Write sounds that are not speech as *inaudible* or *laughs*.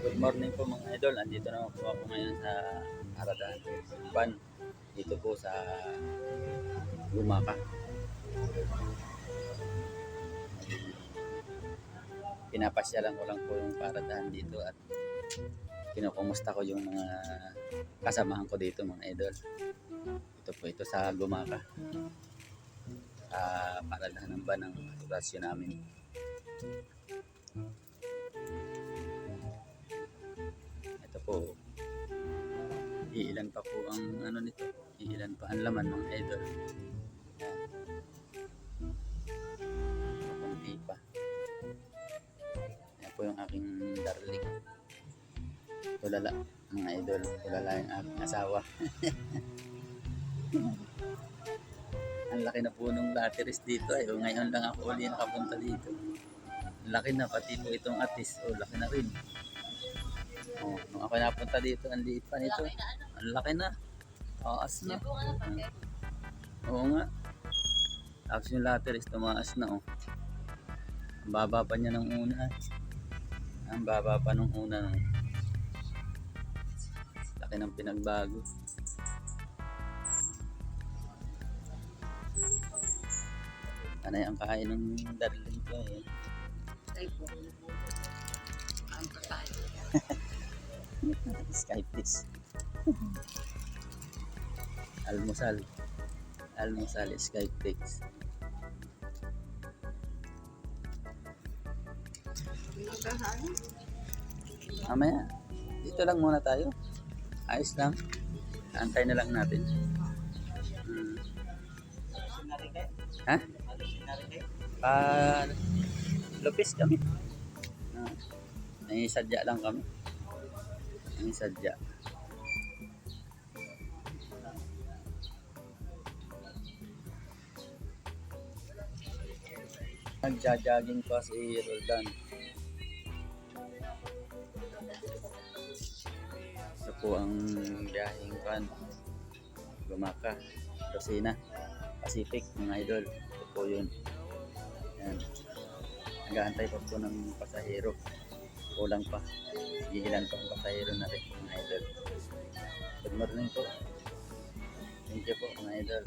Good morning po mga idol. Andito naman po ako ngayon sa Aradahan Ban. Dito po sa Lumaka. Pinapasyalan ko lang po yung paradahan dito at kinukumusta ko yung mga kasamahan ko dito mga idol. Ito po ito sa Lumaka. Sa paradahan ng ban ng asosasyon namin. Po. Iilan pa po ang ano nito. Iilan pa ang laman ng idol. Kunti pa. Yan po yung aking darling. Tulala mga idol. Tulala yung aking asawa. *laughs* ang laki na po nung lateris dito ay ngayon lang ako uli nakapunta dito. Laki na pati po itong atis. Oh, laki na rin. Oh, nung ako napunta dito, ang liit pa nito. Ang laki na. Taas na. Oo nga. Tapos yung lateris, tumaas na oh. Ang baba pa niya ng una. Ang baba pa nung una. No. Laki ng pinagbago. Anay ang kain ng darling ko eh. Ay po. Skype's. Almusal. Almusal Skype's. Nakahan. Mamaya, dito lang muna tayo. Ayos lang. Antay na lang natin. Hmm. Ha? Pa Lopez kami. Ah. May sadya lang kami. May sadya. Nagja-jogging pa si Roldan. Ito po ang biyaheng kan. Gumaka. Rosina. Pacific, mga idol. Ito po yun. Yan. Nag-aantay pa po ng pasahero. Kulang pa. Iilan pa ang pasahero na rin, mga idol. Good morning po. Thank you po, mga idol.